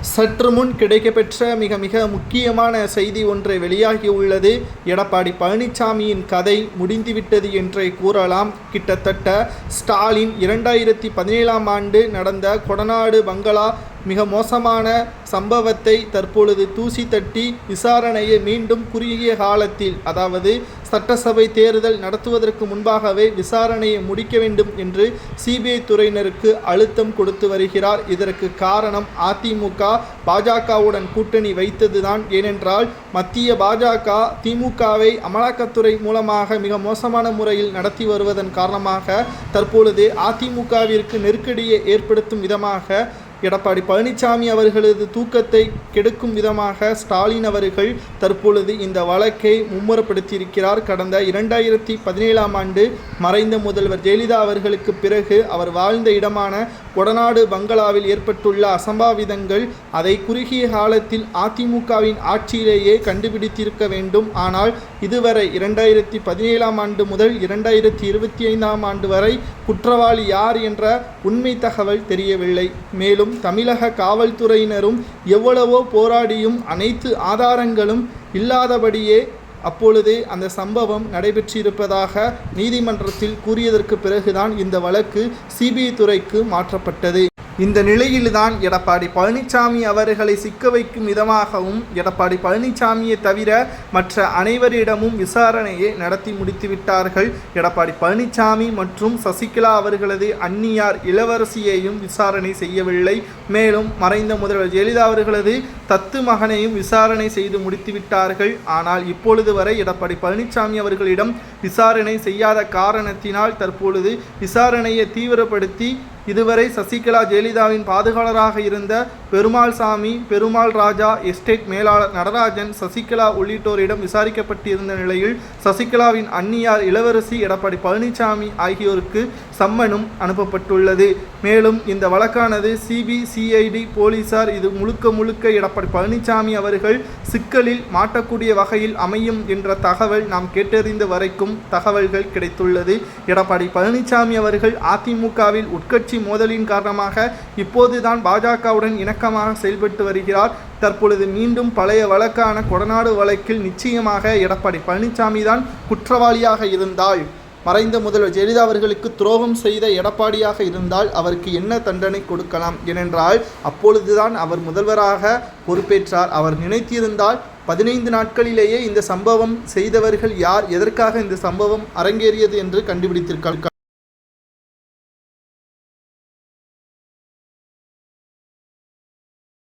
சற்று முன் கிடைக்கப்பெற்ற மிக மிக முக்கியமான செய்தி ஒன்றை வெளியாகியுள்ளது. எடப்பாடி பழனிசாமியின் கதை முடிந்துவிட்டது என்றே கூறலாம். கிட்டத்தட்ட ஸ்டாலின் இரண்டாயிரத்தி பதினேழாம் ஆண்டு நடந்த கொடநாடு பங்களா மிக மோசமான சம்பவத்தை தற்பொழுது தூசி தட்டி விசாரணையை மீண்டும் குறுகிய காலத்தில் அதாவது சட்டசபை தேர்தல் நடத்துவதற்கு முன்பாகவே விசாரணையை முடிக்க வேண்டும் என்று சிபிஐ துறையினருக்கு அழுத்தம் கொடுத்து வருகிறார். இதற்கு காரணம் அதிமுக பாஜகவுடன் கூட்டணி வைத்ததுதான். ஏனென்றால் மத்திய பாஜக திமுகவை அமலாக்கத்துறை மூலமாக மிக மோசமான முறையில் நடத்தி வருவதன் காரணமாக தற்பொழுது அதிமுகவிற்கு நெருக்கடியை ஏற்படுத்தும் விதமாக எடப்பாடி பழனிசாமி அவர்களது தூக்கத்தை கெடுக்கும் விதமாக ஸ்டாலின் அவர்கள் தற்பொழுது இந்த வழக்கை மும்முரப்படுத்தியிருக்கிறார். கடந்த இரண்டாயிரத்தி பதினேழாம் ஆண்டு மறைந்த முதல்வர் ஜெயலலிதா அவர்களுக்கு பிறகு அவர் வாழ்ந்த இடமான கொடநாடு பங்களாவில் ஏற்பட்டுள்ள அசம்பாவிதங்கள் அதை குறுகிய காலத்தில் அதிமுகவின் ஆட்சியிலேயே கண்டுபிடித்திருக்க வேண்டும். ஆனால் இதுவரை இரண்டாயிரத்தி பதினேழாம் ஆண்டு முதல் இரண்டாயிரத்தி இருபத்தி ஐந்தாம் ஆண்டு வரை குற்றவாளி யார் என்ற உண்மை தகவல் தெரியவில்லை. மேலும் தமிழக காவல்துறையினரும் எவ்வளவோ போராடியும் அனைத்து ஆதாரங்களும் இல்லாதபடியே அப்பொழுது அந்த சம்பவம் நடைபெற்றிருப்பதாக நீதிமன்றத்தில் கூறியதற்கு பிறகுதான் இந்த வழக்கு சிபிஐ துறைக்கு மாற்றப்பட்டது. இந்த நிலையில்தான் எடப்பாடி பழனிசாமி அவர்களை சிக்க வைக்கும் விதமாகவும் எடப்பாடி பழனிசாமியை தவிர மற்ற அனைவரிடமும் விசாரணையை நடத்தி முடித்துவிட்டார்கள். எடப்பாடி பழனிசாமி மற்றும் சசிகலா அவர்களது அந்நியார் இளவரசியையும் விசாரணை செய்யவில்லை. மேலும் மறைந்த முதல்வர் ஜெயலலிதா அவர்களது தத்து மகனையும் விசாரணை செய்து முடித்துவிட்டார்கள். ஆனால் இப்பொழுது வரை எடப்பாடி பழனிசாமி அவர்களிடம் விசாரணை செய்யாத காரணத்தினால் தற்பொழுது விசாரணையை தீவிரப்படுத்தி இதுவரை சசிகலா ஜெயலலிதாவின் பாதுகாவலராக இருந்த பெருமாள் சாமி பெருமாள் ராஜா எஸ்டேட் மேலாளர் நடராஜன் சசிகலா உள்ளிட்டோரிடம் விசாரிக்கப்பட்டிருந்த நிலையில் சசிகலாவின் அன்னியார் இளவரசி எடப்பாடி பழனிசாமி ஆகியோருக்கு சம்மனும் அனுப்பப்பட்டுள்ளது. மேலும் இந்த வழக்கானது சிபிசிஐடி போலீசார் இது முழுக்க முழுக்க எடப்பாடி பழனிசாமி அவர்கள் சிக்கலில் மாட்டக்கூடிய வகையில் அமையும் என்ற தகவல் நாம் கேட்டறிந்த வரைக்கும் தகவல்கள் கிடைத்துள்ளது. எடப்பாடி பழனிசாமி அவர்கள் அதிமுகவில் உட்கட்சி மோதலின் காரணமாக இப்போதுதான் பாஜகவுடன் இணக்கமாக செயல்பட்டு வருகிறார். தற்பொழுது மீண்டும் பழைய வழக்கான கொடநாடு வழக்கில் நிச்சயமாக எடப்பாடி பழனிசாமி தான் குற்றவாளியாக இருந்தால் மறைந்த முதல்வர் ஜெயலலிதா அவர்களுக்கு துரோகம் செய்த எடப்பாடியாக இருந்தால் அவருக்கு என்ன தண்டனை கொடுக்கலாம் ஏனென்றால் அப்பொழுதுதான் அவர் முதல்வராக பொறுப்பேற்றார். அவர் நினைத்திருந்தால் பதினைந்து நாட்களிலேயே இந்த சம்பவம் செய்தவர்கள் யார் எதற்காக இந்த சம்பவம் அரங்கேறியது என்று கண்டுபிடித்திருக்கார்கள்